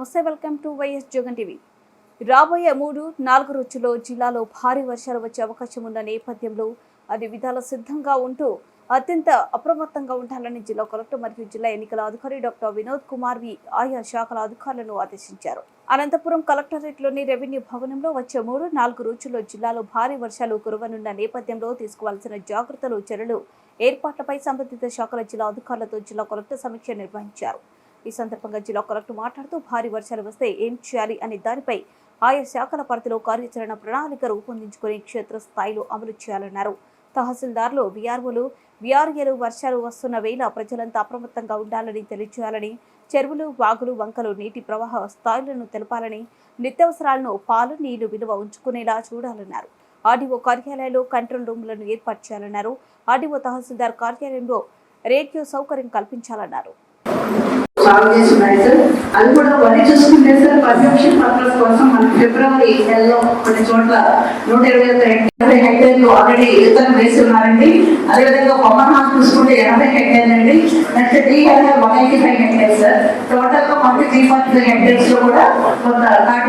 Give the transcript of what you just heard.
నమస్తే welcome to YS Jagan TV. రాబోయే మూడు నాలుగు రోజుల్లో జిల్లాలో భారీ వర్షాలు వచ్చే అవకాశం ఉన్న నేపథ్యంలో అది విధాల సిద్ధంగా ఉంటూ అత్యంత అప్రమత్తంగా ఉండాలని జిల్లా కలెక్టర్ మరియు జిల్లా ఎన్నికల అధికారి డాక్టర్ వినోద్ కుమార్ వి ఆయా శాఖల అధికారులను ఆదేశించారు. అనంతపురం కలెక్టరేట్లోని రెవెన్యూ భవనంలో వచ్చే మూడు నాలుగు రోజుల్లో జిల్లాలో భారీ వర్షాలు కురవనున్న నేపథ్యంలో తీసుకోవాల్సిన జాగ్రత్తలు చర్యలు ఏర్పాట్లపై సంబంధిత శాఖల జిల్లా అధికారులతో జిల్లా కలెక్టర్ సమీక్ష నిర్వహించారు. ఈ సందర్భంగా జిల్లా కలెక్టర్ మాట్లాడుతూ భారీ వర్షాలు వస్తే ఏం చేయాలి అనే దానిపై ఆయా శాఖల పరిధిలో కార్యాచరణ ప్రణాళిక రూపొందించుకుని క్షేత్రస్థాయిలో అమలు చేయాలన్నారు. తహసీల్దార్లు విఆర్ఓలు విఆర్ఏలు వర్షాలు వస్తున్న వేళ ప్రజలంతా అప్రమత్తంగా ఉండాలని తెలియజేయాలని చెరువులు వాగులు వంకలు నీటి ప్రవాహ స్థాయిలను తెలపాలని నిత్యావసరాలను పాలు నీళ్ళు విలువ ఉంచుకునేలా చూడాలన్నారు. ఆర్డీఓ కార్యాలయంలో కంట్రోల్ రూమ్లను ఏర్పాటు చేయాలన్నారు. ఆర్డీఓ తహసీల్దార్ కార్యాలయంలో రేడియో సౌకర్యం కల్పించాలన్నారు. బాగు చేస్తున్నాయి సార్. అది కూడా వరి చూసుకుంటే సార్ కన్జంప్షన్ పర్పస్ కోసం మనం ఫిబ్రవరి నెలలో కొన్ని చోట్ల నూట ఇరవై ఒక ఎనభై హెక్టేర్లు ఆల్రెడీ ఇతరులు వేస్తున్నారండి అదేవిధంగా పవర్ హాల్ చూసుకుంటే ఎనభై హెక్టేర్లు అండి. Next TRR one eighty five hectares sir. టోటల్గా మనకి త్రీ ఫార్టీ ఫైవ్ హెక్టేర్స్లో కూడా కొంత